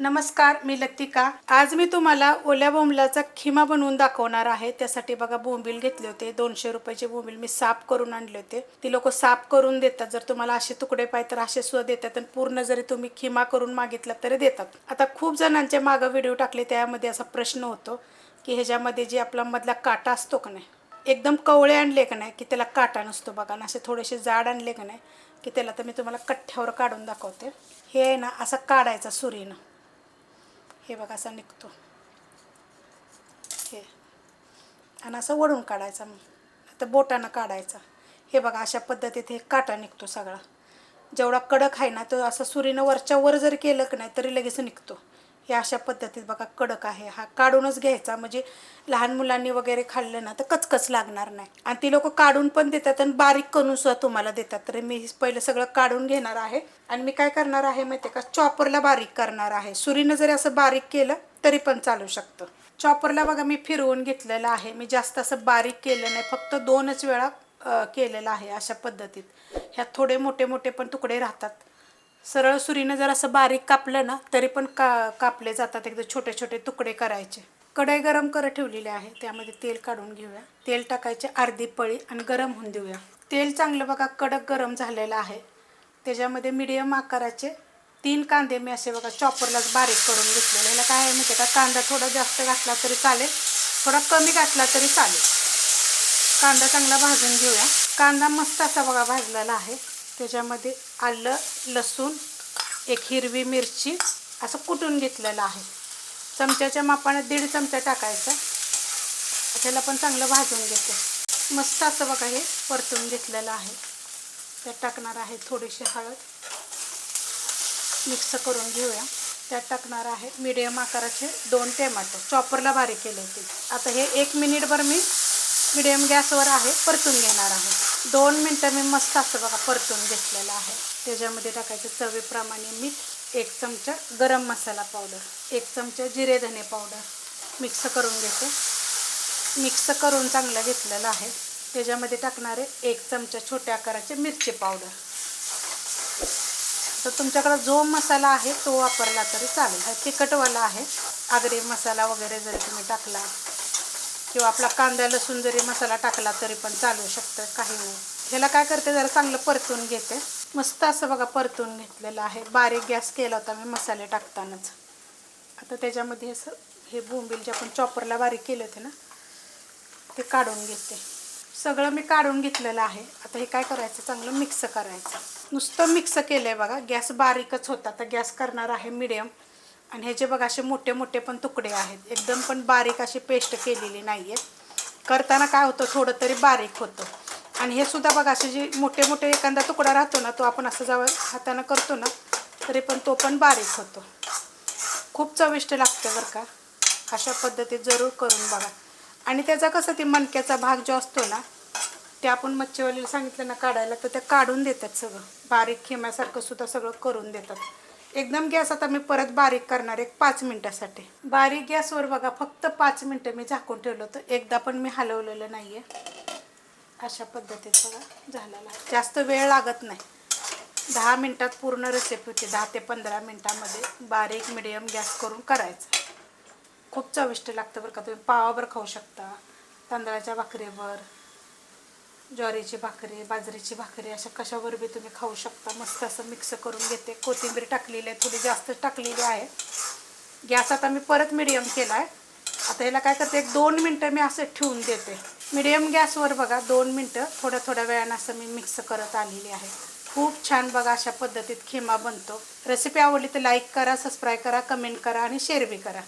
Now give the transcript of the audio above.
नमस्कार मी लतिका. आज मी तुम्हाला ओल्या बोंबलाचा खिमा बनवून दाखवणार आहे. त्यासाठी बघा बोंबील घेतले होते. दोनशे रुपयाचे बोंबील मी साफ करून आणले होते. ती लोक साफ करून देतात. जर तुम्हाला असे तुकडे पाहिजे तर असे सुद्धा देतात आणि पूर्ण जरी तुम्ही खिमा करून मागितला तरी देतात. आता खूप जणांचे मागं व्हिडिओ टाकले त्यामध्ये असा प्रश्न होतो की ह्याच्यामध्ये जे आपला मधला काटा असतो का नाही? एकदम कवळे आणले का नाही की त्याला काटा नसतो बघा? आणि असे थोडेसे जाड आणले का नाही की त्याला तर मी तुम्हाला कठ्ठ्यावर काढून दाखवते. हे आहे ना असं काढायचा सुरीनं. हे बघा असा निघतो. हे. आणि असं वडून काढायचा. मग आता बोटानं काढायचा. हे बघा अशा पद्धतीत हे काटा निघतो सगळा. जेवढा कडक आहे ना तो असं सुरीनं वरच्या वर जर केलं की नाही तरी लगेच निघतो. हे अशा पद्धतीत बघा कडक आहे. हा काढूनच घ्यायचा. म्हणजे लहान मुलांनी वगैरे खाल्लं ना तर कचकच लागणार नाही. आणि ती लोक काढून पण देतात आणि बारीक करून सुद्धा तुम्हाला देतात. तर मी पहिलं सगळं काढून घेणार आहे. आणि मी काय करणार आहे माहिती आहे का? चॉपरला बारीक करणार आहे. सुरीनं जरी असं बारीक केलं तरी पण चालू शकतं. चॉपरला बघा मी फिरवून घेतलेलं आहे. मी जास्त असं बारीक केलं नाही. फक्त दोनच वेळा केलेलं आहे अशा पद्धतीत. ह्यात थोडे मोठे मोठे पण तुकडे राहतात. सरळ सुरीनं जर असं बारीक कापलं ना तरी पण का कापले जातात एकदम छोटे छोटे तुकडे करायचे. कढई गरम करत ठेवलेली आहे त्यामध्ये तेल काढून घेऊया. तेल टाकायचे अर्धी पळी आणि गरम होऊन देऊया. तेल चांगलं बघा कडक गरम झालेलं आहे. त्याच्यामध्ये मिडियम आकाराचे तीन कांदे मी असे बघा चॉपरलाच बारीक करून घेतलेले याला काय आहे माहिती आहे का? कांदा थोडा जास्त घातला तरी चालेल थोडा कमी घातला तरी चालेल. कांदा चांगला भाजून घेऊया. कांदा मस्त असा बघा भाजलेला आहे. त्याच्यामध्ये आलं लसूण एक हिरवी मिरची असं कुटून घेतलेलं आहे. चमच्याच्या मापाने दीड चमचा टाकायचा. त्याला पण चांगलं भाजून घेते. मस्त असं बघा हे परतून घेतलेलं आहे. त्यात टाकणार आहे थोडीशी हळद. मिक्स करून घेऊया. त्यात टाकणार आहे मीडियम आकाराचे दोन टोमॅटो. चॉपरला बारीक केले होते. आता हे एक मिनिटभर मी मिडियम गॅसवर आहे परतून घेणार आहे. दोन मिनटं मी मस्त असं बघा परतून घेतलेलं आहे. त्याच्यामध्ये टाकायचं चवीप्रमाणे मीठ एक चमचा गरम मसाला पावडर एक चमचा जिरे धने पावडर मिक्स करून घेते. मिक्स करून चांगलं घेतलेलं आहे. त्याच्यामध्ये टाकणारे एक चमचा छोट्या आकाराचे मिरची पावडर तर तुमच्याकडं जो मसाला आहे तो वापरला तरी चालेल. हा तिखटवाला आहे. आगरी मसाला वगैरे जरी तुम्ही टाकला किंवा आपला कांदा लसूण जरी मसाला टाकला तरी पण चालू शकतं काही नाही. ह्याला काय करते जरा चांगलं परतून घेते. मस्त असं बघा परतून घेतलेलं आहे. बारीक गॅस केला होता मी मसाले टाकतानाच. आता त्याच्यामध्ये असं हे बोंबील जे आपण चॉपरला बारीक केले होते ना ते काढून घेते. सगळं मी काढून घेतलेलं आहे. आता हे काय करायचं? चांगलं मिक्स करायचं. नुसतं मिक्स केलं आहे बघा. गॅस बारीकच होता. तर गॅस करणार आहे मिडियम. आणि ह्याचे बघा असे मोठे मोठे पण तुकडे आहेत. एकदम पण बारीक अशी पेस्ट केलेली नाही आहे करताना काय होतं थोडं तरी बारीक होतं. आणि हे सुद्धा बघा असे जे मोठे मोठे एखादा तुकडा राहतो ना तो आपण असं जवळ हातानं करतो ना तरी पण तो पण बारीक होतो. खूप चविष्ट लागतं बरं का. अशा पद्धतीत जरूर करून बघा. आणि त्याचा कसं ते मणक्याचा भाग जो असतो ना ते आपण मच्छीवालीला सांगितलं ना काढायला तर त्या काढून देतात सगळं. बारीक खेम्यासारखं सुद्धा सगळं करून देतात. एकदम गॅस आता मी परत बारीक करणार एक पाच मिनटासाठी. बारीक गॅसवर बघा फक्त पाच मिनटं मी झाकून ठेवलं होतं. एकदा पण मी हलवलेलं नाही आहे अशा पद्धतीत बघा झालेला जास्त वेळ लागत नाही. दहा मिनटात पूर्ण रेसिपी होती. दहा ते पंधरा मिनटामध्ये बारीक मिडियम गॅस करून करायचं. खूप चविष्ट लागतं बरं का. तुम्ही पावावर खाऊ शकता. तांदळाच्या भाकरीवर. ज्वारीची भाकरी बाजरीची भाकरी अशा कशावर बी तुम्ही खाऊ शकता? मस्त असं मिक्स करून घेते. कोथिंबीर टाकलेली आहे थोडी जास्त टाकलेली आहे. गॅस आता मी परत मिडियम केला आहे आता याला काय करते एक दोन मिनटं मी असं ठेवून देते. मिडियम गॅसवर बघा दोन मिनटं. थोड्या थोड्या वेळानं असं मी मिक्स करत आलेली आहे. खूप छान बघा अशा पद्धतीत खिमा बनतो. रेसिपी आवडली तर लाईक करा सबस्क्राईब करा कमेंट करा आणि शेअर बी करा.